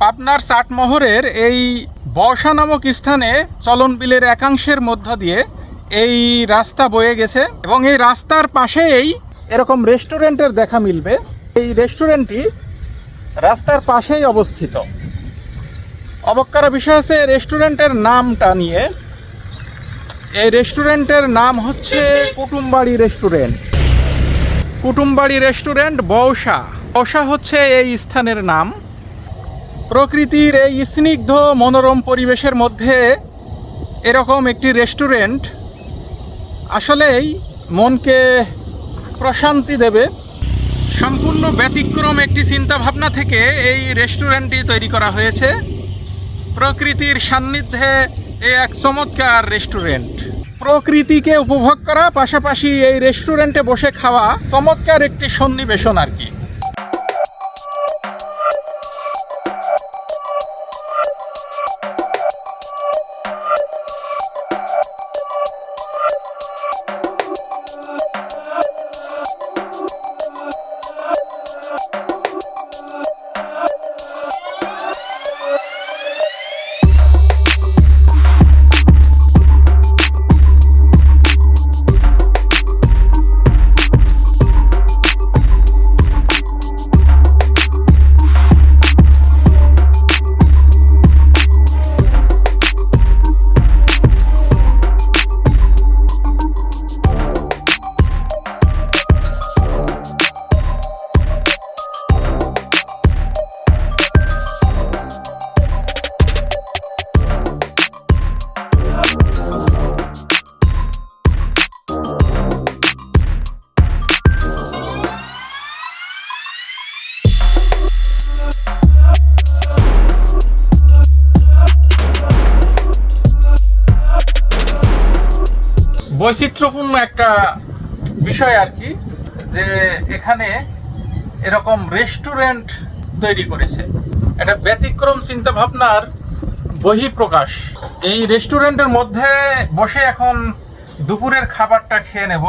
পাবনার চাটমোহরের এই বর্ষা নামক স্থানে চলন বিলের একাংশের মধ্য দিয়ে এই রাস্তা বয়ে গেছে এবং এই রাস্তার পাশেই এরকম রেস্টুরেন্টের দেখা মিলবে। এই রেস্টুরেন্টটি রাস্তার পাশেই অবস্থিত। অবাক বিষয় আছে রেস্টুরেন্টের নামটা নিয়ে। এই রেস্টুরেন্টের নাম হচ্ছে কুটুমবাড়ি রেস্টুরেন্ট। কুটুমবাড়ি রেস্টুরেন্ট বৌসা বৌসা হচ্ছে এই স্থানের নাম। প্রকৃতির এই স্নিগ্ধ মনোরম পরিবেশের মধ্যে এরকম একটি রেস্টুরেন্ট আসলেই মনকে প্রশান্তি দেবে। সম্পূর্ণ ব্যতিক্রম একটি চিন্তাভাবনা থেকে এই রেস্টুরেন্টটি তৈরি করা হয়েছে। প্রকৃতির সান্নিধ্যে এ এক চমৎকার রেস্টুরেন্ট। প্রকৃতিকে উপভোগ করা, পাশাপাশি এই রেস্টুরেন্টে বসে খাওয়া চমৎকার একটি সন্নিবেশন আর কি। বৈচিত্র্যপূর্ণ একটা বিষয় আর কি যে এখানে এরকম রেস্টুরেন্ট তৈরি করেছে। একটা ব্যতিক্রম চিন্তা ভাবনার বহিঃপ্রকাশ। এই রেস্টুরেন্টের মধ্যে বসে এখন দুপুরের খাবারটা খেয়ে নেব।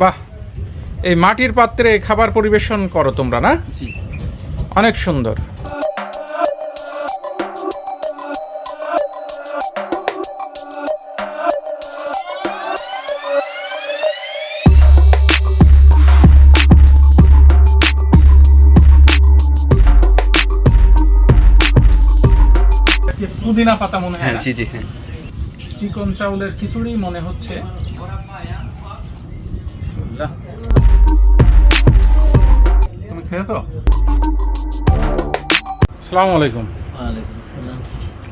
বাহ এই মাটির পাত্রে খাবার পরিবেশন করো তোমরা না? অনেক সুন্দর। পুদিনা পাতা মনে হয় হ্যাঁ জি জি হ্যাঁ। চিকন চাউলের খিচুড়ি মনে হচ্ছে। তুমি খেয়েছো? আসসালামু আলাইকুম।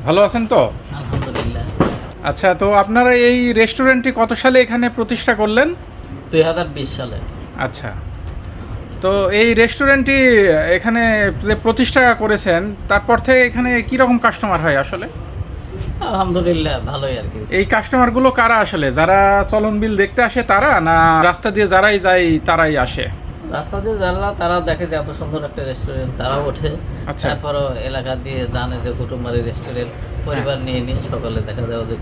ভালো আছেন তো? আলহামদুলিল্লাহ। আচ্ছা তো আপনারা এই রেস্টুরেন্টটি কত সালে এখানে প্রতিষ্ঠা করলেন? দুই হাজার বিশ সালে। আচ্ছা। তো এই রেস্টুরেন্টটি এখানে যে প্রতিষ্ঠা করেছেন তারপর থেকে এখানে কি রকম কাস্টমার হয় আসলে? আলহামদুলিল্লাহ ভালোই আর কি। এই কাস্টমারগুলো কারা আসলে? যারা চলন বিল দেখতে আসে তারা না রাস্তা দিয়ে যারাই যায় তারাই আসে? রাস্তা দিয়ে যারা তারা দেখে যে এত সুন্দর একটা রেস্টুরেন্ট তারা ওঠে। আচ্ছা। তারপরও এলাকা দিয়ে জানে যে কুটুম্বারি রেস্টুরেন্ট পরিবার নিয়ে নিয়ে সকালে দেখা যায় ওদের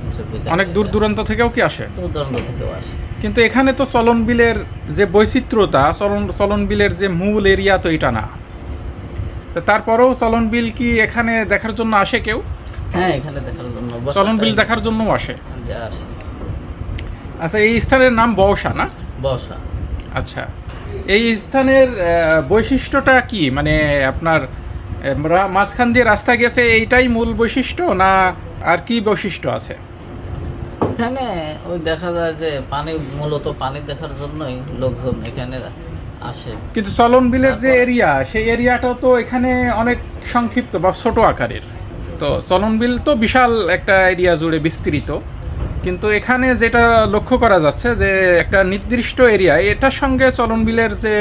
অনেক দূর দূরান্ত থেকেও কি আসে? দূর দূরান্ত থেকেও আসে। কিন্তু এখানে তো চলন বিলের যে বৈচিত্র্যতা চলন চলন বিলের যে মূল এরিয়া তো এটা না। তারপরেও চলন বিল কি এখানে দেখার জন্য আসে কেউ? হ্যাঁ এখানে দেখার জন্য। চলন বিল দেখার জন্যও আসে। আচ্ছা এই স্থানের নাম বওসা না? বসা আচ্ছা এই স্থানের বৈশিষ্ট্যটা কি? মানে আপনার মাঝখান দিয়ে রাস্তা গেছে এইটাই মূল বৈশিষ্ট্য না আর কি বৈশিষ্ট্য আছে? এখানে ওই দেখা যায় যে পানি মূলত পানি দেখার জন্যই লোকজন এখানে আসে। কিন্তু চলন বিলের যে এরিয়া সেই এরিয়াটা তো এখানে অনেক সংক্ষিপ্ত বা ছোট আকারের। তো চলন বিল তো বিশাল একটা এরিয়া জুড়ে বিস্তৃত। কিন্তু এখানে যেটা লক্ষ্য করা যাচ্ছে যে একটা নির্দিষ্ট এরিয়া এটার সঙ্গে চলন বিলের যে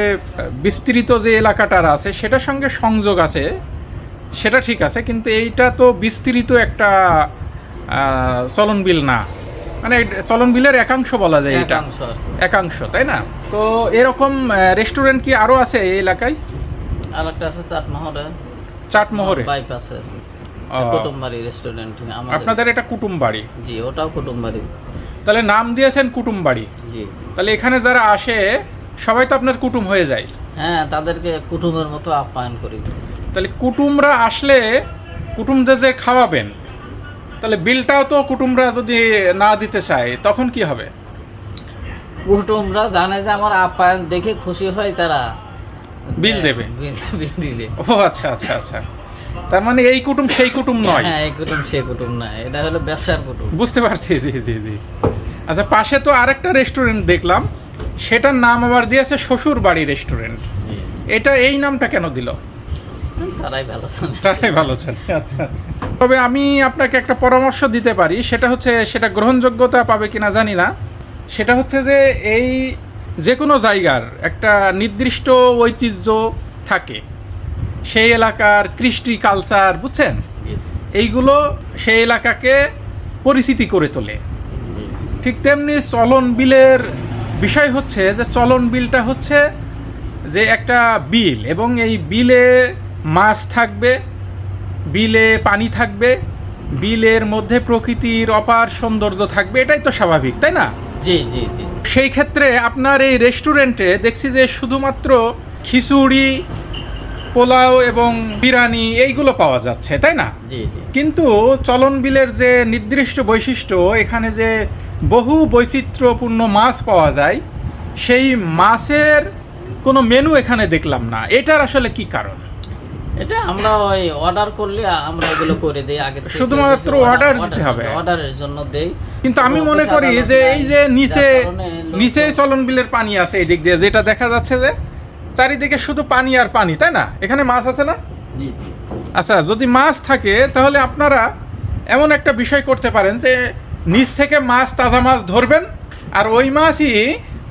বিস্তৃত যে এলাকাটার আছে সেটার সঙ্গে সংযোগ আছে সেটা ঠিক আছে কিন্তু এইটা তো বিস্তৃত একটা চলন বিল না। মানে চলন বিলের একাংশ বলা যায় এটা। একাংশ। তাই না? তো এরকম রেস্টুরেন্ট কি আরও আছে এই এলাকায়? আর একটা আছে চাটমোহরে চাটমোহরে বাইপাসে। কুটুমবাড়ি রেস্টুরেন্ট আপনাদের এটা কুটুম বাড়ি জি ওটাও কুটুমবাড়ি। তাহলে নাম দিয়েছেন কুটুম বাড়ি জি। তাহলে এখানে যারা আসে সবাই তো আপনার কুটুম হয়ে যায়। হ্যাঁ তাদেরকে কুটুমের মতো আপ্যায়ন করি। তাহলে কুটুমরা আসলে কুটুমদের যে খাওয়াবেন তাহলে বিলটাও তো কুটুমরা যদি না দিতে চায় তখন কি হবে? কুটুমরা জানে যে আমার আপ্যায়ন দেখে খুশি হয় তারা। বিল দেবে? বিল বিল দিলে ও আচ্ছা আচ্ছা আচ্ছা। তার মানে এই কুটুম সেই কুটুম নয়। হ্যাঁ এই কুটুম সে কুটুম না এটা হলো ব্যবসার কুটুম। বুঝতে পারছি জি জি জি। আচ্ছা পাশে তো আরেকটা রেস্টুরেন্ট দেখলাম। সেটার নাম আবার দিয়েছে শ্বশুর বাড়ি রেস্টুরেন্ট এটা এই নামটা কেন দিল? তারাই ভালো তাই ভালো আচ্ছা আচ্ছা। তবে আমি আপনাকে একটা পরামর্শ দিতে পারি। সেটা হচ্ছে সেটা গ্রহণযোগ্যতা পাবে কিনা জানি না। সেটা হচ্ছে যে এই যে কোনো জায়গার একটা নির্দিষ্ট ঐতিহ্য থাকে। সেই এলাকার কৃষ্টি কালচার বুঝছেন? এইগুলো সেই এলাকাকে পরিচিতি করে তোলে। ঠিক তেমনি চলন বিলের বিষয় হচ্ছে যে চলন বিলটা হচ্ছে যে একটা বিল এবং এই বিলে মাছ থাকবে বিলে পানি থাকবে বিলের মধ্যে প্রকৃতির অপার সৌন্দর্য থাকবে এটাই তো স্বাভাবিক তাই না? জি জি জি। সেই ক্ষেত্রে আপনার এই রেস্টুরেন্টে দেখছি যে শুধুমাত্র খিচুড়ি পোলাও এবং বিরিয়ানি এইগুলো পাওয়া যাচ্ছে তাই না? কিন্তু চলন বিলের যে নির্দিষ্ট বৈশিষ্ট্য এখানে যে বহু বৈচিত্র্যপূর্ণ মাছ পাওয়া যায় সেই মাছের কোনো মেনু এখানে দেখলাম না। এটার আসলে কি কারণ? এটা আমরা ওই অর্ডার করলে আমরা এগুলো করে দেই আগে শুধুমাত্র অর্ডার দিতে হবে। অর্ডারের জন্য দেই। কিন্তু আমি মনে করি যে এই যে নিচে নিচেই চলন বিলের পানি আছে এই দিক দিয়ে যেটা দেখা যাচ্ছে যে চারিদিকে শুধু পানি আর পানি তাই না? এখানে মাছ আছে না? আচ্ছা যদি মাছ থাকে তাহলে আপনারা এমন একটা বিষয় করতে পারেন যে নিচ থেকে মাছ তাজা মাছ ধরবেন আর ওই মাছই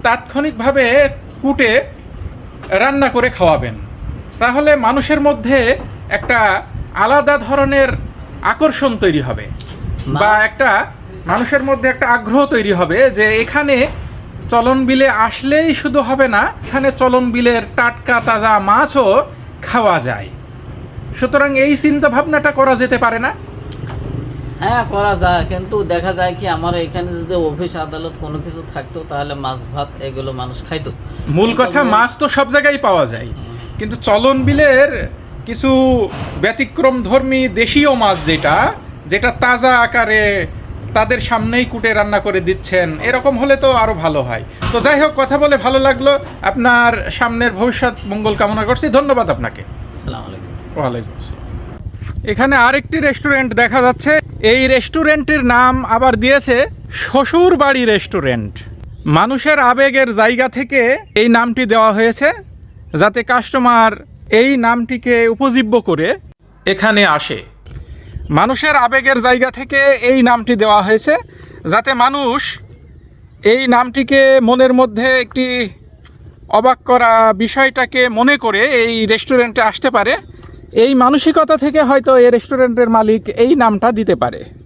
তাৎক্ষণিকভাবে কুটে রান্না করে খাওয়াবেন। তাহলে মানুষের মধ্যে একটা আলাদা ধরনের আকর্ষণ তৈরি হবে বা একটা মানুষের মধ্যে একটা আগ্রহ তৈরি হবে যে এখানে চলন বিলে আসলেই শুধু হবে না এখানে চলন বিলের টাটকা তাজা মাছও খাওয়া যায়। সুতরাং এই চিন্তা ভাবনাটা করা যেতে পারে না? হ্যাঁ করা যায় কিন্তু দেখা যায় কি আমার এখানে যদি অফিস আদালত কোনো কিছু থাকতো তাহলে মাছ ভাত এগুলো মানুষ খাইতো। মূল কথা মাছ তো সব জায়গায় পাওয়া যায়। কিন্তু চলন বিলের কিছু ব্যতিক্রম ধর্মী দেশীয় মাছ যেটা যেটা তাজা আকারে তাদের সামনেই কুটে রান্না করে দিচ্ছেন। এরকম হলে তো আরও ভালো হয়। তো যাই হোক কথা বলে ভালো লাগল। আপনার সামনের ভবিষ্যৎ মঙ্গল কামনা করছি। ধন্যবাদ আপনাকে। ওয়ালাইকুম আসসালাম। এখানে আরেকটি রেস্টুরেন্ট দেখা যাচ্ছে। এই রেস্টুরেন্টের নাম আবার দিয়েছে শ্বশুর বাড়ি রেস্টুরেন্ট। মানুষের আবেগের জায়গা থেকে এই নামটি দেওয়া হয়েছে যাতে কাস্টমার এই নামটিকে উপজীব্য করে এখানে আসে। মানুষের আবেগের জায়গা থেকে এই নামটি দেওয়া হয়েছে, যাতে মানুষ এই নামটিকে মনের মধ্যে একটি অবাক করা বিষয়টাকে মনে করে এই রেস্টুরেন্টে আসতে পারে। এই মানসিকতা থেকে হয়তো এই রেস্টুরেন্টের মালিক এই নামটা দিতে পারে।